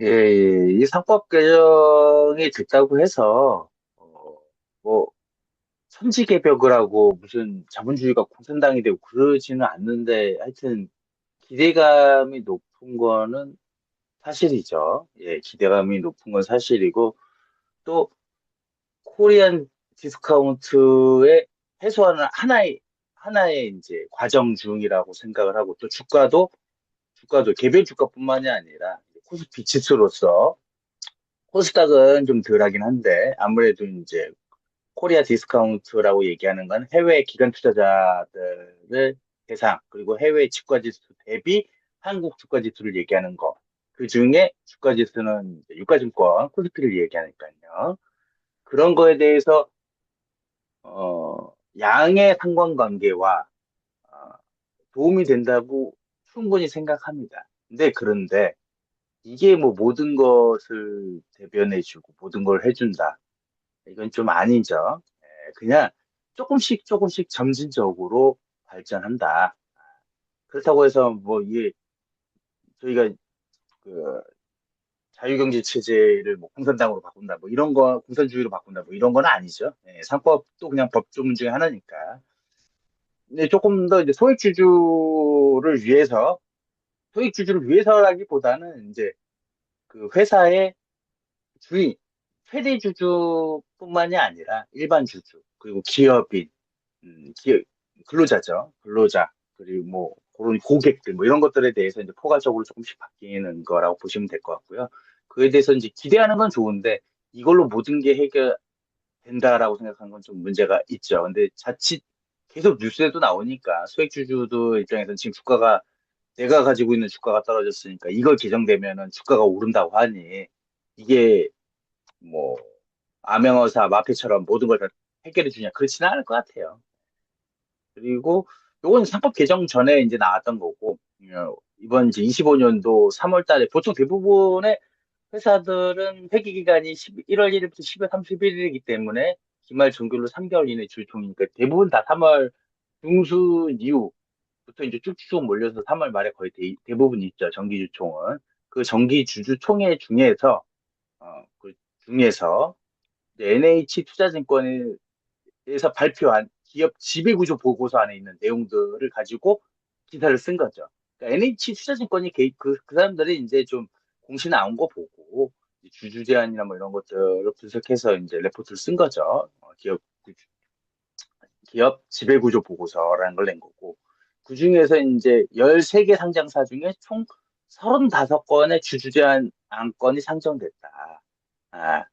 예, 이 상법 개정이 됐다고 해서, 어, 뭐, 천지 개벽을 하고 무슨 자본주의가 공산당이 되고 그러지는 않는데, 하여튼, 기대감이 높은 거는 사실이죠. 예, 기대감이 높은 건 사실이고, 또, 코리안 디스카운트의 해소하는 하나의, 하나의 이제 과정 중이라고 생각을 하고, 또 주가도, 주가도 개별 주가뿐만이 아니라, 코스피 지수로서 코스닥은 좀 덜하긴 한데 아무래도 이제 코리아 디스카운트라고 얘기하는 건 해외 기관 투자자들을 대상 그리고 해외 주가 지수 대비 한국 주가 지수를 얘기하는 거. 그 중에 주가 지수는 유가증권 코스피를 얘기하니까요. 그런 거에 대해서 어, 양의 상관관계와 어, 도움이 된다고 충분히 생각합니다. 근데 그런데 이게 뭐 모든 것을 대변해주고 모든 걸 해준다. 이건 좀 아니죠. 예, 그냥 조금씩 조금씩 점진적으로 발전한다. 그렇다고 해서 뭐 이게 저희가 그 자유경제 체제를 뭐 공산당으로 바꾼다, 뭐 이런 거 공산주의로 바꾼다, 뭐 이런 건 아니죠. 예, 상법도 그냥 법조문 중에 하나니까. 근데 조금 더 이제 소액주주를 위해서 소액 주주를 위해서라기보다는 이제 그 회사의 주인, 최대 주주뿐만이 아니라 일반 주주, 그리고 기업인, 음, 기, 근로자죠. 근로자, 그리고 뭐, 그런 고객들, 뭐 이런 것들에 대해서 이제 포괄적으로 조금씩 바뀌는 거라고 보시면 될 것 같고요. 그에 대해서 이제 기대하는 건 좋은데, 이걸로 모든 게 해결된다라고 생각하는 건좀 문제가 있죠. 근데 자칫 계속 뉴스에도 나오니까 소액주주도 입장에서는 지금 주가가 내가 가지고 있는 주가가 떨어졌으니까 이걸 개정되면은 주가가 오른다고 하니 이게 뭐 암행어사 마페처럼 모든 걸 다 해결해 주냐 그렇지는 않을 것 같아요. 그리고 요건 상법 개정 전에 이제 나왔던 거고 어, 이번 이제 25년도 3월 달에 보통 대부분의 회사들은 회계 기간이 11월 1일부터 12월 31일이기 때문에 기말 종결로 3개월 이내 주총이니까 대부분 다 3월 중순 이후 부터 이제 쭉쭉 몰려서 3월 말에 거의 대, 대부분 있죠. 정기 주총은. 그 정기 주주총회 중에서 어, 그 중에서 NH 투자증권에서 발표한 기업 지배구조 보고서 안에 있는 내용들을 가지고 기사를 쓴 거죠. 그러니까 NH 투자증권이 그, 그 사람들이 이제 좀 공시 나온 거 보고 주주 제한이나 뭐 이런 것들을 분석해서 이제 레포트를 쓴 거죠. 어, 기업 기업 지배구조 보고서라는 걸 낸 거고 그 중에서 이제 13개 상장사 중에 총 35건의 주주 제한 안건이 상정됐다. 아,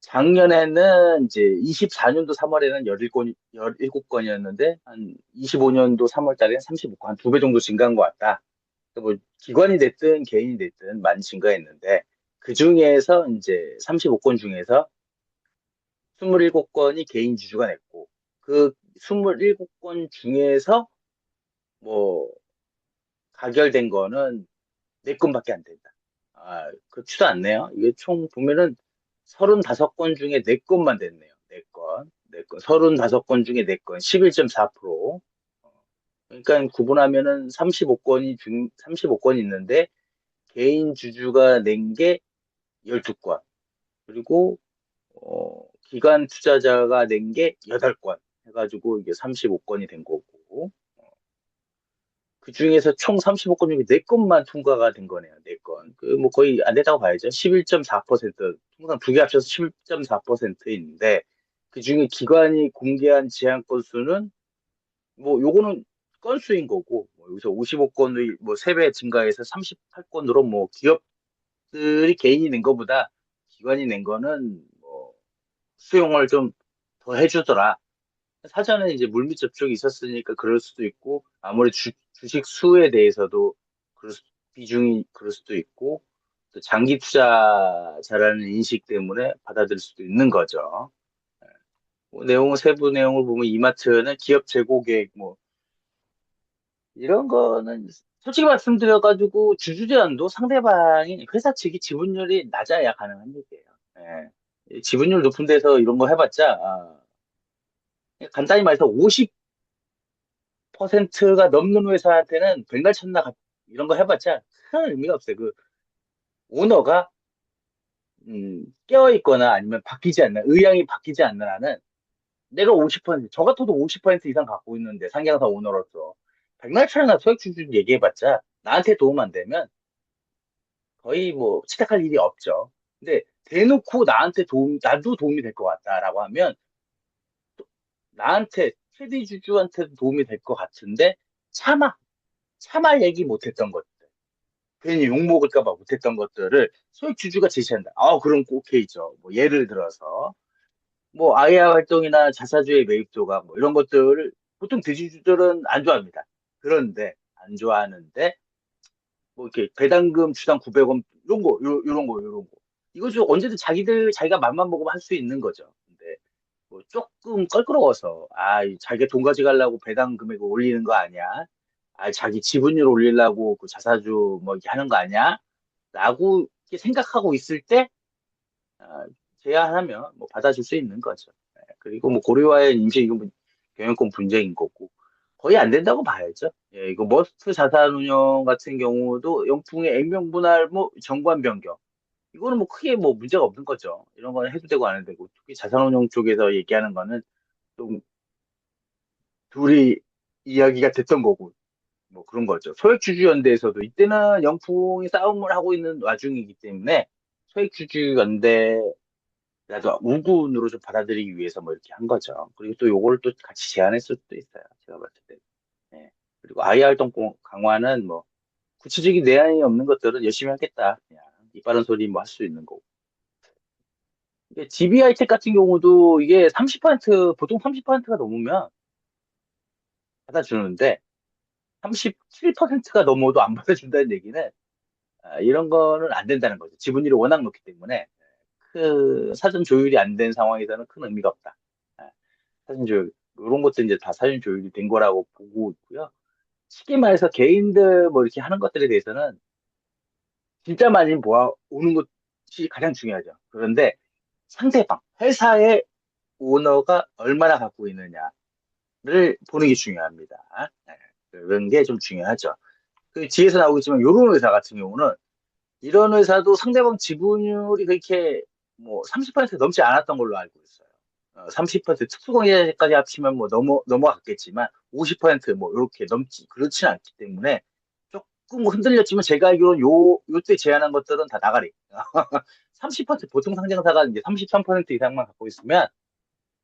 작년에는 이제 24년도 3월에는 17건, 17건이었는데, 한 25년도 3월 달에는 35건, 한 두 배 정도 증가한 것 같다. 뭐, 기관이 됐든 개인이 됐든 많이 증가했는데, 그 중에서 이제 35건 중에서 27건이 개인 주주가 냈고, 그 27건 중에서 뭐, 가결된 거는 4건밖에 안 된다. 아, 그렇지도 않네요. 이게 총 보면은 35건 중에 4건만 됐네요. 4건. 4건. 35건 중에 4건. 11.4%. 그러니까 구분하면은 35건이 중, 35건 있는데 개인 주주가 낸 게 12건. 그리고, 어, 기관 투자자가 낸 게 8건. 해 가지고 이게 35건이 된 거고. 그 중에서 총 35건 중에 4건만 통과가 된 거네요. 4건. 그 뭐 거의 안 됐다고 봐야죠. 11.4%. 통상 두 개 합쳐서 11.4%인데 그 중에 기관이 공개한 제한 건수는 뭐 요거는 건수인 거고 뭐 여기서 55건의 뭐 3배 증가해서 38건으로 뭐 기업들이 개인이 낸 거보다 기관이 낸 거는 뭐 수용을 좀 더 해주더라. 사전에 이제 물밑 접촉이 있었으니까 그럴 수도 있고, 아무리 주, 주식 수에 대해서도 그럴 수- 비중이 그럴 수도 있고, 또 장기 투자자라는 인식 때문에 받아들일 수도 있는 거죠. 뭐 내용, 세부 내용을 보면 이마트는 기업 재고 계획, 뭐, 이런 거는 솔직히 말씀드려가지고 주주 제한도 상대방이 회사 측이 지분율이 낮아야 가능한 얘기예요. 예. 지분율 높은 데서 이런 거 해봤자, 아, 간단히 말해서 50% 가 넘는 회사한테는 백날 가- 이런 거 해봤자 큰 의미가 없어요. 그 오너가 음, 깨어 있거나 아니면 바뀌지 않는, 의향이 바뀌지 않는 한은 내가 50%, 저 같아도 50% 이상 갖고 있는데 상장사 오너로서 백날처럼나 소액 주주 얘기해봤자 나한테 도움 안 되면 거의 뭐 채택할 일이 없죠. 근데 대놓고 나한테 도움, 나도 도움이 될 것 같다라고 하면 나한테 최대 주주한테도 도움이 될 것 같은데 차마 차마 얘기 못했던 것들 괜히 욕 먹을까 봐 못했던 것들을 소액 주주가 제시한다. 아 그럼 오케이죠. 뭐 예를 들어서 뭐 아이아 활동이나 자사주의 매입도가 뭐 이런 것들을 보통 대주주들은 안 좋아합니다. 그런데 안 좋아하는데 뭐 이렇게 배당금 주당 900원 이런 거 요, 런 거, 요런 거. 이거 좀 언제든 자기들 자기가 맘만 먹으면 할 수 있는 거죠. 뭐 조금 껄끄러워서 아 자기가 돈 가져가려고 배당 금액을 올리는 거 아니야? 아 자기 지분율 올리려고 그 자사주 뭐 이렇게 하는 거 아니야? 라고 생각하고 있을 때 아, 제안하면 뭐 받아줄 수 있는 거죠. 네, 그리고 뭐 고려와의 임시 이건 뭐 경영권 분쟁인 거고 거의 안 된다고 봐야죠. 예, 이거 머스트 자산운용 같은 경우도 영풍의 액면 분할 뭐 정관 변경 이거는 뭐 크게 뭐 문제가 없는 거죠. 이런 거는 해도 되고 안 해도 되고 특히 자산운용 쪽에서 얘기하는 거는 좀 둘이 이야기가 됐던 거고 뭐 그런 거죠. 소액주주연대에서도 이때는 영풍이 싸움을 하고 있는 와중이기 때문에 소액주주연대 나도 우군으로 좀 받아들이기 위해서 뭐 이렇게 한 거죠. 그리고 또 요거를 또 같이 제안했을 수도 있어요. 제가 봤을 때. 네. 그리고 아이 활동 강화는 뭐 구체적인 내용이 없는 것들은 열심히 하겠다. 그냥 이 빠른 소리 뭐 할 수 있는 거고. 이게 GBI 책 같은 경우도 이게 30% 보통 30%가 넘으면 받아주는데 37%가 넘어도 안 받아준다는 얘기는 아, 이런 거는 안 된다는 거죠. 지분율이 워낙 높기 때문에 그 사전 조율이 안 된 상황에서는 큰 의미가 없다. 아, 사전 조율 이런 것도 이제 다 사전 조율이 된 거라고 보고 있고요. 쉽게 말해서 개인들 뭐 이렇게 하는 것들에 대해서는 진짜 많이 모아 오는 것이 가장 중요하죠. 그런데 상대방 회사의 오너가 얼마나 갖고 있느냐를 보는 게 중요합니다. 네, 그런 게 좀 중요하죠. 그 뒤에서 나오겠지만 이런 회사 같은 경우는 이런 회사도 상대방 지분율이 그렇게 뭐 30% 넘지 않았던 걸로 알고 있어요. 어, 30% 특수공예까지 합치면 뭐 넘어 넘어갔겠지만 50%뭐 이렇게 넘지 그렇지는 않기 때문에 조금 흔들렸지만 제가 알기로는 요 요때 제안한 것들은 다 나가리. 30% 보통 상장사가 이제 33% 이상만 갖고 있으면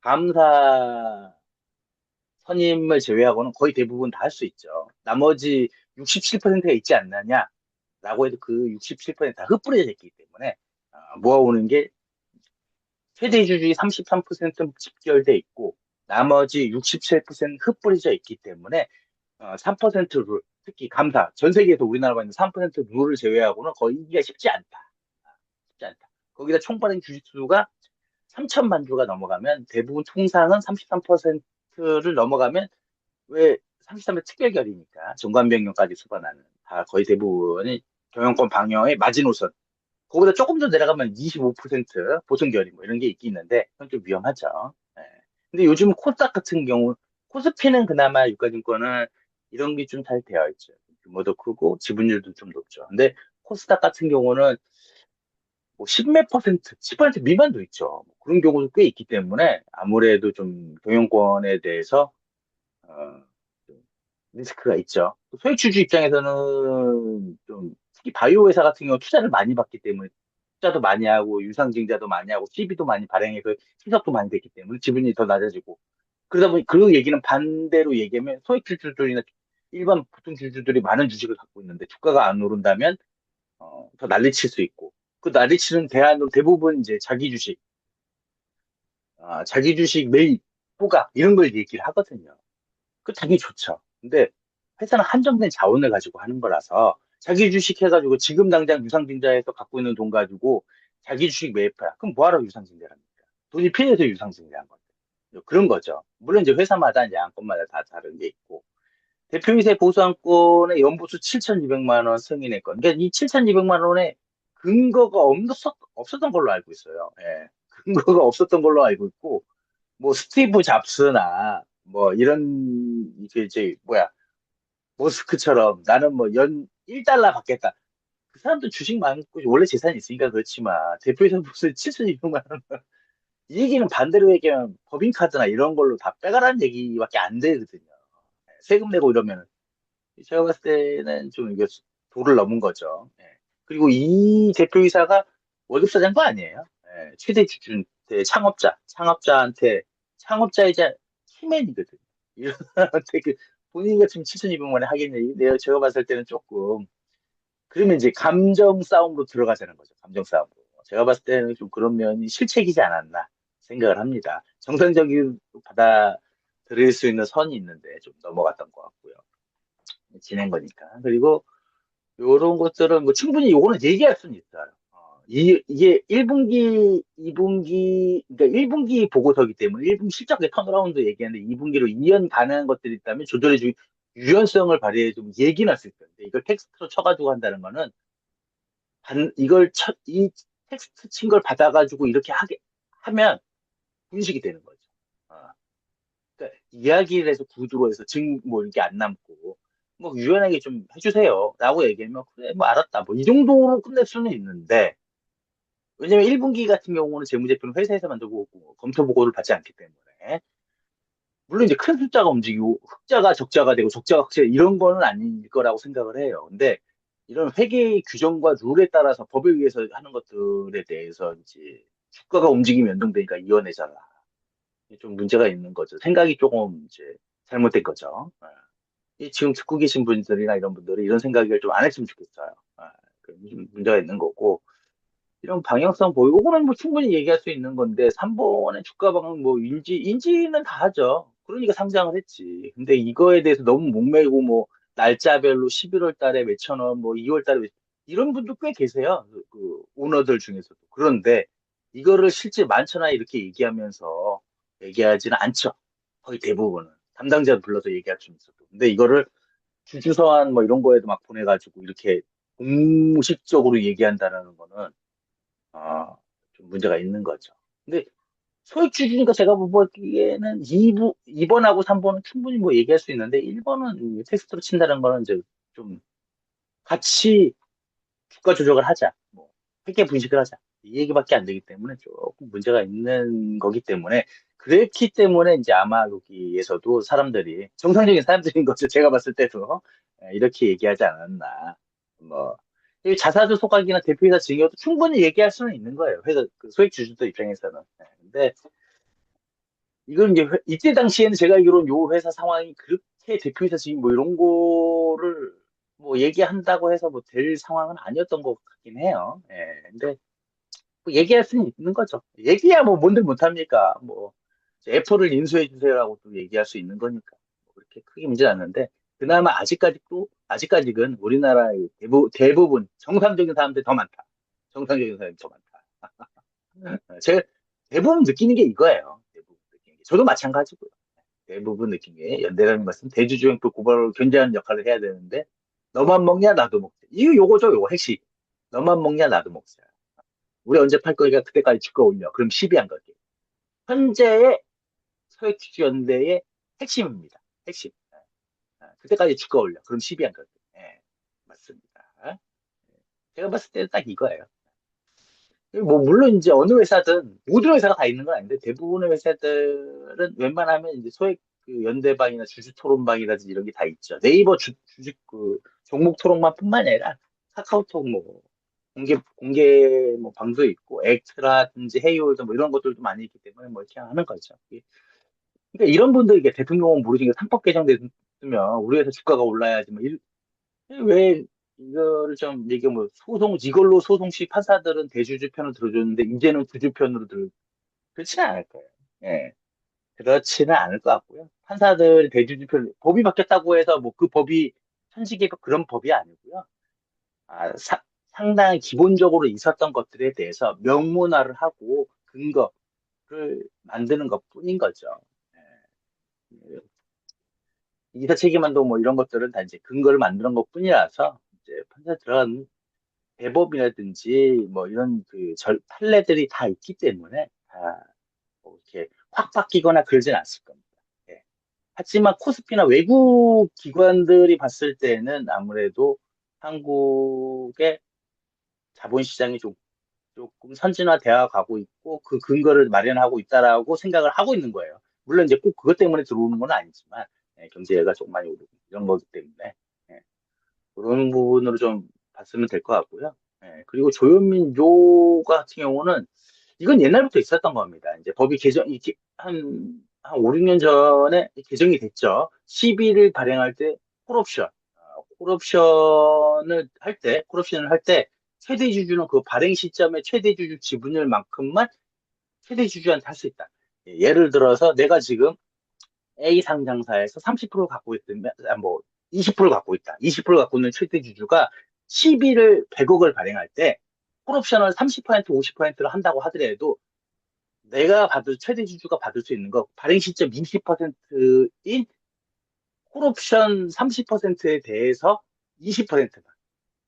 감사 선임을 제외하고는 거의 대부분 다 할 수 있죠. 나머지 67%가 있지 않느냐라고 해도 그 67%다 흩뿌려져 있기 때문에 어, 모아오는 게 최대 주주의 33% 집결돼 있고 나머지 67% 흩뿌려져 있기 때문에 어, 3% 룰, 특히 감사, 전 세계에서 우리나라가 있는 3% 룰을 제외하고는 거의 이기가 쉽지 않다. 쉽지 않다. 거기다 총발행 주식수가 3천만 주가 넘어가면 대부분 통상은 33%를 넘어가면 왜 33의 특별결이니까 정관변경까지 수반하는 다 거의 대부분이 경영권 방영의 마지노선 그거보다 조금 더 내려가면 25% 보증결의 뭐 이런 게 있긴 있는데 그건 좀 위험하죠. 네. 근데 요즘 코스닥 같은 경우 코스피는 그나마 유가증권은 이런 게 좀 잘 되어 있죠. 규모도 크고 지분율도 좀 높죠. 근데 코스닥 같은 경우는 뭐 10몇 퍼센트, 10% 미만도 있죠. 뭐 그런 경우도 꽤 있기 때문에 아무래도 좀 경영권에 대해서 어, 리스크가 있죠. 소액주주 입장에서는 좀 특히 바이오 회사 같은 경우 투자를 많이 받기 때문에 투자도 많이 하고 유상증자도 많이 하고 CB도 많이 발행해서 희석도 많이 됐기 때문에 지분이 더 낮아지고 그러다 보니 그 얘기는 반대로 얘기하면 소액 주주들이나 일반 보통 주주들이 많은 주식을 갖고 있는데 주가가 안 오른다면 어, 더 난리칠 수 있고 그 난리치는 대안으로 대부분 이제 자기 주식 아, 자기 주식 매입 호가 이런 걸 얘기를 하거든요. 그 당연히 좋죠. 근데 회사는 한정된 자원을 가지고 하는 거라서 자기 주식 해가지고 지금 당장 유상증자해서 갖고 있는 돈 가지고 자기 주식 매입해라. 그럼 뭐하러 유상증자를 합니까? 돈이 필요해서 유상증자한 건데. 그런 거죠. 물론 이제 회사마다 이제 안건마다 다 다른 게 있고. 대표이사 보수안건의 연보수 7,200만 원 승인했건. 그러니까 이 7,200만 원에 근거가 없었, 없었던 걸로 알고 있어요. 예. 근거가 없었던 걸로 알고 있고, 뭐 스티브 잡스나 뭐 이런 이게 이제 뭐야 머스크처럼 나는 뭐 연 1달러 받겠다. 그 사람도 주식 많고 원래 재산이 있으니까 그렇지만 대표이사 무슨 7,200만 원. 이 얘기는 반대로 얘기하면 법인카드나 이런 걸로 다 빼가라는 얘기밖에 안 되거든요. 세금 내고 이러면 제가 봤을 때는 좀 이게 도를 넘은 거죠. 예. 그리고 이 대표이사가 월급사장도 아니에요. 예, 최대 대 창업자, 창업자한테, 창업자이자 키맨이거든요. 이런 그 본인 같으면 7,200만 원에 하겠냐. 내가 제가 봤을 때는 조금, 그러면 이제 감정 싸움으로 들어가자는 거죠. 감정 싸움으로. 제가 봤을 때는 좀 그런 면이 실책이지 않았나 생각을 합니다. 정상적인 받아 들일 수 있는 선이 있는데 좀 넘어갔던 것 같고요. 지낸 거니까. 그리고 요런 것들은 뭐 충분히 요거는 얘기할 수는 있어요. 어, 이, 이게 1분기, 2분기, 그러니까 1분기 보고서기 때문에 1분기 실적의 턴어라운드 얘기하는데 2분기로 2년 가능한 것들이 있다면 조절해주기 유연성을 발휘해주면 얘기는 할수 있어요. 근데 이걸 텍스트로 쳐가지고 한다는 거는 반, 이걸 쳐, 이 텍스트 친 걸 받아가지고 이렇게 하게, 하면 분식이 되는. 어. 그러니까 이야기를 해서 구두로 해서 증, 뭐 이렇게 안 남고 뭐 유연하게 좀 해주세요. 라고 얘기하면, 그래, 뭐 알았다. 뭐 이 정도로 끝낼 수는 있는데, 왜냐면 1분기 같은 경우는 재무제표는 회사에서 만들고 검토 보고를 받지 않기 때문에, 물론 이제 큰 숫자가 움직이고, 흑자가 적자가 되고, 적자가 흑자 이런 거는 아닐 거라고 생각을 해요. 근데 이런 회계 규정과 룰에 따라서 법에 의해서 하는 것들에 대해서 이제 주가가 움직이면 연동되니까 이혼해잖아. 좀 문제가 있는 거죠. 생각이 조금 이제 잘못된 거죠. 어. 이 지금 듣고 계신 분들이나 이런 분들이 이런 생각을 좀 안 했으면 좋겠어요. 아, 그 문제가 있는 거고. 이런 방향성 보이고, 이거는 뭐 충분히 얘기할 수 있는 건데, 3번의 주가 방향 뭐 인지, 인지는 다 하죠. 그러니까 상장을 했지. 근데 이거에 대해서 너무 목매고 뭐, 날짜별로 11월 달에 몇천 원, 뭐 2월 달에 몇, 이런 분도 꽤 계세요. 그, 그 오너들 중에서도. 그런데 이거를 실제 많잖아 이렇게 얘기하면서 얘기하지는 않죠. 거의 대부분은. 담당자 불러서 얘기할 수 있어도. 근데 이거를 주주서한 뭐 이런 거에도 막 보내가지고 이렇게 공식적으로 얘기한다는 거는, 어, 좀 문제가 있는 거죠. 근데 소액 주주니까 제가 보기에는 2부, 2번하고 3번은 충분히 뭐 얘기할 수 있는데 1번은 텍스트로 친다는 거는 이제 좀 같이 주가 조작을 하자. 뭐, 회계 분식을 하자. 이 얘기밖에 안 되기 때문에 조금 문제가 있는 거기 때문에 그렇기 때문에 이제 아마 여기에서도 사람들이 정상적인 사람들인 거죠. 제가 봤을 때도 예, 이렇게 얘기하지 않았나. 뭐 자사주 소각이나 대표이사 증여도 충분히 얘기할 수는 있는 거예요. 회사 그 소액 주주들 입장에서는. 예, 근데 이건 이제 회- 이때 당시에는 제가 알기로는 요 회사 상황이 그렇게 대표이사 증여 뭐 이런 거를 뭐 얘기한다고 해서 뭐 될 상황은 아니었던 것 같긴 해요. 예, 근데 뭐 얘기할 수는 있는 거죠. 얘기야 뭐 뭔들 못합니까? 뭐 애플을 인수해 주세요라고 또 얘기할 수 있는 거니까 뭐 그렇게 크게 문제는 않는데 그나마 아직까지도 아직까지는 우리나라의 대부, 대부분 정상적인 사람들이 더 많다. 정상적인 사람이 더 많다. 제가 대부분 느끼는 게 이거예요. 대부분 느끼는 게. 저도 마찬가지고요. 대부분 느끼는 게 연대라는 것은 대주주형표 고발을 견제하는 역할을 해야 되는데 너만 먹냐 나도 먹자. 이거 요거죠 요거 핵심. 너만 먹냐 나도 먹자. 우리 언제 팔 거니까 그때까지 주가 올려. 그럼 시비한 거지. 현재의 서해투자연대의 핵심입니다. 핵심. 아, 그때까지 주가 올려. 그럼 시비한 거지. 예, 맞습니다. 제가 봤을 때는 딱 이거예요. 뭐, 물론 이제 어느 회사든, 모든 회사가 다 있는 건 아닌데, 대부분의 회사들은 웬만하면 이제 소액 그 연대방이나 주주 토론방이라든지 이런 게 다 있죠. 네이버 주, 주식 그 종목 토론만 뿐만 아니라 카카오톡 뭐, 공개, 공개 뭐 방도 있고, 엑스라든지 헤이홀더 뭐 이런 것들도 많이 있기 때문에 뭐 이렇게 하는 거죠. 그러니까 이런 분들 이게 대통령은 모르시니까 상법 개정됐으면 우리 회사 주가가 올라야지 뭐 일, 왜 이거를 좀 얘기 뭐 소송 이걸로 소송 시 판사들은 대주주 편을 들어줬는데 이제는 주주 편으로 들 그렇지는 않을 거예요. 예. 그렇지는 않을 것 같고요. 판사들 대주주 편 법이 바뀌었다고 해서 뭐 그 법이 현직의 그런 법이 아니고요. 아, 사- 상당히 기본적으로 있었던 것들에 대해서 명문화를 하고 근거를 만드는 것 뿐인 거죠. 예. 이사 책임한도 뭐 이런 것들은 다 이제 근거를 만드는 것 뿐이라서 이제 판사 들어간 대법이라든지 뭐 이런 그 절, 판례들이 다 있기 때문에 다 뭐 이렇게 확 바뀌거나 그러진 않을 겁니다. 예. 하지만 코스피나 외국 기관들이 봤을 때는 아무래도 한국의 자본시장이 좀 조금 선진화되어 가고 있고 그 근거를 마련하고 있다라고 생각을 하고 있는 거예요. 물론 이제 꼭 그것 때문에 들어오는 건 아니지만 예, 경제가 좀 많이 오르고 이런 거기 때문에 예, 그런 부분으로 좀 봤으면 될 것 같고요. 예, 그리고 조현민 요 같은 경우는 이건 옛날부터 있었던 겁니다. 이제 법이 개정 이렇게 한, 한 5, 6년 전에 개정이 됐죠. 시비를 발행할 때 콜옵션, 어, 콜옵션을 할 때, 콜옵션을 할 때 최대 주주는 그 발행 시점에 최대 주주 지분율만큼만 최대 주주한테 할 수 있다. 예, 예를 들어서 내가 지금 A 상장사에서 30% 갖고 있으면, 아, 뭐, 20% 갖고 있다. 20% 갖고 있는 최대 주주가 12를 100억을 발행할 때, 콜옵션을 30%, 50%를 한다고 하더라도, 내가 받을, 최대 주주가 받을 수 있는 거, 발행 시점 20%인 콜옵션 30%에 대해서 20%만,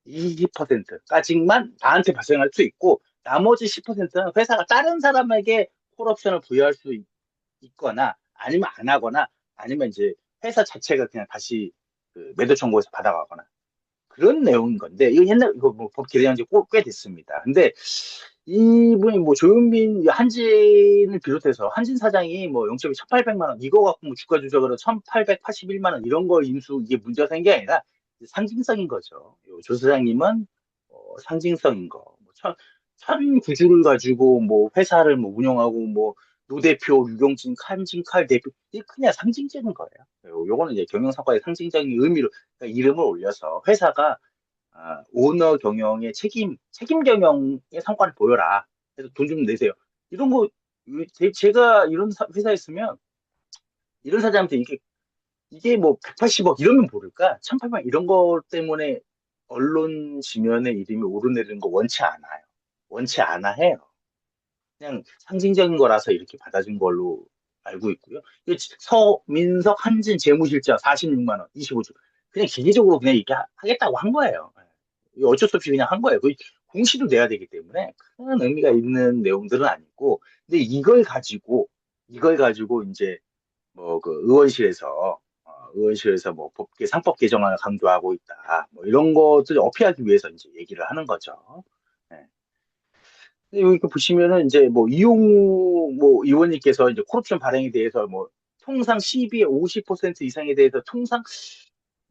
20%까지만 나한테 발생할 수 있고, 나머지 10%는 회사가 다른 사람에게 콜옵션을 부여할 수 있, 거나 아니면 안 하거나, 아니면 이제 회사 자체가 그냥 다시 그 매도 청구해서 받아가거나, 그런 내용인 건데, 이거 옛날, 이거 뭐법 개정한 지꽤 됐습니다. 근데 이분이 뭐 조윤빈, 한진을 비롯해서 한진 사장이 뭐0.2 1,800만 원, 이거 갖고 뭐 주가 조작으로 1,881만 원 이런 거 인수, 이게 문제가 생긴 게 아니라 상징성인 거죠. 조 사장님은 어, 상징성인 거. 뭐 천, 천 구주를 가지고 뭐 회사를 뭐 운영하고 뭐 노대표, 유경진, 한진칼 대표, 이게 그냥 상징적인 거예요. 요거는 이제 경영 성과의 상징적인 의미로 그러니까 이름을 올려서 회사가 아, 오너 경영의 책임, 책임 경영의 성과를 보여라. 그래서 돈 좀 내세요. 이런 거, 제, 가 이런 회사였으면, 이런 사장한테 이게, 이게 뭐 180억 이러면 모를까? 1800만 이런 거 때문에 언론 지면에 이름이 오르내리는 거 원치 않아요. 원치 않아 해요. 그냥 상징적인 거라서 이렇게 받아준 걸로 알고 있고요. 서민석 한진 재무실장 46만 원, 25주. 그냥 기계적으로 그냥 이렇게 하겠다고 한 거예요. 어쩔 수 없이 그냥 한 거예요. 그 공시도 내야 되기 때문에 큰 의미가 있는 내용들은 아니고, 근데 이걸 가지고 이걸 가지고 이제 뭐 그 의원실에서 어, 의원실에서 뭐 법계 상법 개정안을 강조하고 있다. 뭐 이런 것들을 어필하기 위해서 이제 얘기를 하는 거죠. 네. 여기 보시면은 이제 뭐 이용우 뭐 의원님께서 이제 코럽션 발행에 대해서 뭐 통상 시비의 50% 이상에 대해서 통상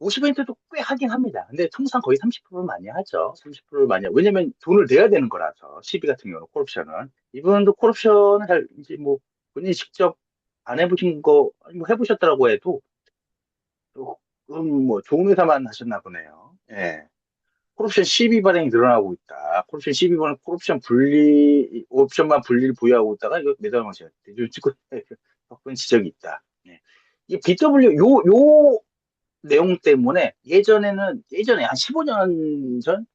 50%도 꽤 하긴 합니다. 근데 통상 거의 30%를 많이 하죠. 30%를 많이 하죠. 왜냐면 돈을 내야 되는 거라서 시비 같은 경우는 콜옵션은 이분도 콜옵션을 잘 이제 뭐 본인이 직접 안 해보신 거 뭐 해보셨더라고 해도 음, 뭐 좋은 회사만 하셨나 보네요. 예. 콜옵션 12 발행이 늘어나고 있다. 콜옵션 12 발행, 콜옵션 분리, 옵션만 분리를 부여하고 있다가 이거 매달 방식 요즘 찍고 덕분 지적이 있다. 예. 이 BW, 요, 요 내용 때문에 예전에는, 예전에 한 15년 전,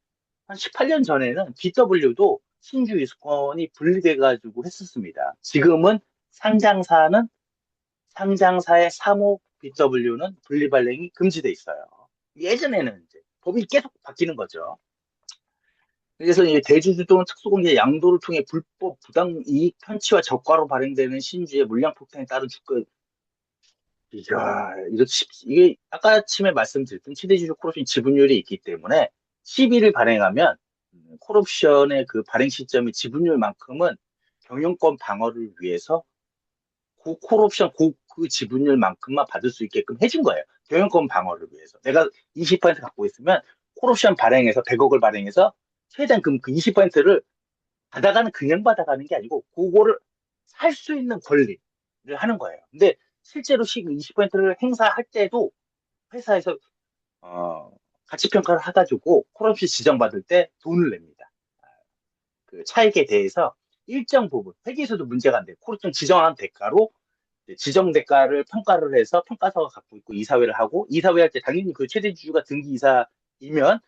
한 18년 전에는 BW도 신주 이수권이 분리돼가지고 했었습니다. 지금은 상장사는 상장사의 사모 BW는 분리 발행이 금지돼 있어요. 예전에는 이제 법이 계속 바뀌는 거죠. 그래서 이제 대주주 또는 특수공개 양도를 통해 불법 부당 이익 편취와 적과로 발행되는 신주의 물량 폭탄에 따른 주가 이야, 이거 이게 아까 아침에 말씀드렸던 최대주주 콜옵션 지분율이 있기 때문에 10일을 발행하면 음, 콜옵션의 그 발행 시점의 지분율만큼은 경영권 방어를 위해서 그 콜옵션 그, 그 지분율만큼만 받을 수 있게끔 해준 거예요. 경영권 방어를 위해서. 내가 20% 갖고 있으면 콜옵션 발행해서 100억을 발행해서 최대한 그 20%를 받아가는 그냥 받아가는 게 아니고 그거를 살 수 있는 권리를 하는 거예요. 근데 실제로 20%를 행사할 때도 회사에서 어, 가치 평가를 해가지고 콜옵션 지정받을 때 돈을 냅니다. 그 차익에 대해서 일정 부분 회계에서도 문제가 안 돼. 콜옵션 지정한 대가로 지정 대가를 평가를 해서 평가서가 갖고 있고 이사회를 하고 이사회 할 때 당연히 그 최대 주주가 등기 이사이면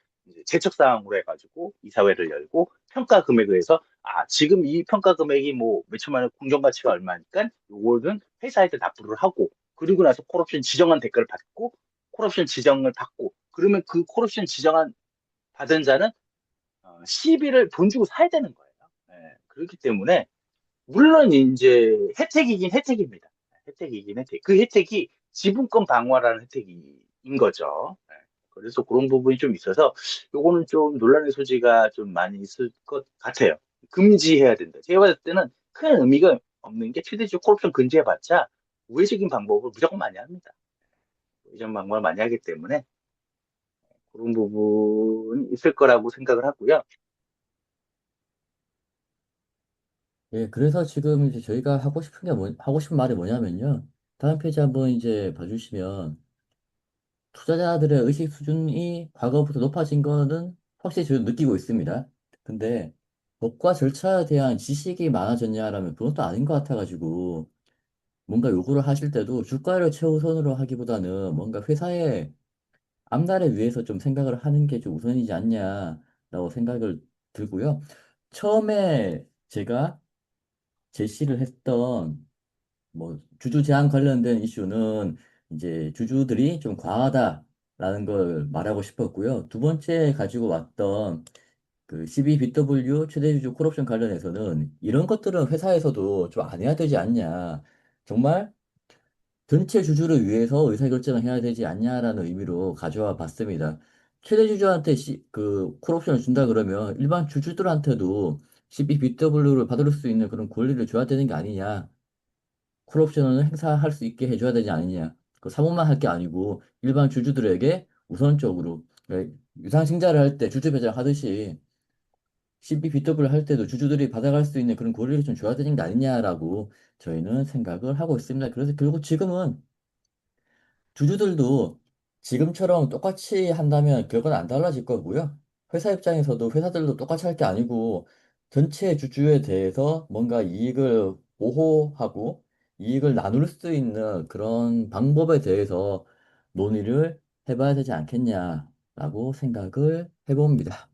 제척 사항으로 해가지고 이사회를 열고 평가 금액을 해서 아 지금 이 평가 금액이 뭐 몇천만 원 공정 가치가 얼마니까 요거는 회사에서 납부를 하고 그리고 나서 콜옵션 지정한 대가를 받고 콜옵션 지정을 받고 그러면 그 콜옵션 지정한 받은 자는 어, 시비를 돈 주고 사야 되는 거예요. 네, 그렇기 때문에 물론 이제 혜택이긴 혜택입니다. 혜택이긴 혜택. 그 혜택이 지분권 방어라는 혜택인 거죠. 네. 그래서 그런 부분이 좀 있어서 요거는 좀 논란의 소지가 좀 많이 있을 것 같아요. 금지해야 된다. 제가 봤을 때는 큰 의미가 없는 게 최대적 콜옵션 금지해봤자 우회적인 방법을 무조건 많이 합니다. 우회적인 방법을 많이 하기 때문에 그런 부분이 있을 거라고 생각을 하고요. 예, 그래서 지금 이제 저희가 하고 싶은 게 뭐, 하고 싶은 말이 뭐냐면요. 다음 페이지 한번 이제 봐주시면 투자자들의 의식 수준이 과거부터 높아진 거는 확실히 저도 느끼고 있습니다. 근데 법과 절차에 대한 지식이 많아졌냐라면 그건 또 아닌 것 같아가지고 뭔가 요구를 하실 때도 주가를 최우선으로 하기보다는 뭔가 회사의 앞날을 위해서 좀 생각을 하는 게 좀 우선이지 않냐라고 생각을 들고요. 처음에 제가 제시를 했던 뭐 주주 제한 관련된 이슈는 이제 주주들이 좀 과하다라는 걸 말하고 싶었고요. 두 번째 가지고 왔던 그 12BW 최대 주주 콜옵션 관련해서는 이런 것들은 회사에서도 좀 안 해야 되지 않냐. 정말 전체 주주를 위해서 의사결정을 해야 되지 않냐라는 의미로 가져와 봤습니다. 최대 주주한테 시, 그 콜옵션을 준다 그러면 일반 주주들한테도 12BW를 받을 수 있는 그런 권리를 줘야 되는 게 아니냐. 콜옵션을 행사할 수 있게 해줘야 되지 않느냐. 그 사모만 할 게 아니고 일반 주주들에게 우선적으로 그러니까 유상증자를 할 때 주주 배당 하듯이 CBBW를 할 때도 주주들이 받아갈 수 있는 그런 권리를 좀 줘야 되는 게 아니냐라고 저희는 생각을 하고 있습니다. 그래서 결국 지금은 주주들도 지금처럼 똑같이 한다면 결과는 안 달라질 거고요. 회사 입장에서도 회사들도 똑같이 할 게 아니고 전체 주주에 대해서 뭔가 이익을 보호하고 이익을 나눌 수 있는 그런 방법에 대해서 논의를 해봐야 되지 않겠냐라고 생각을 해봅니다.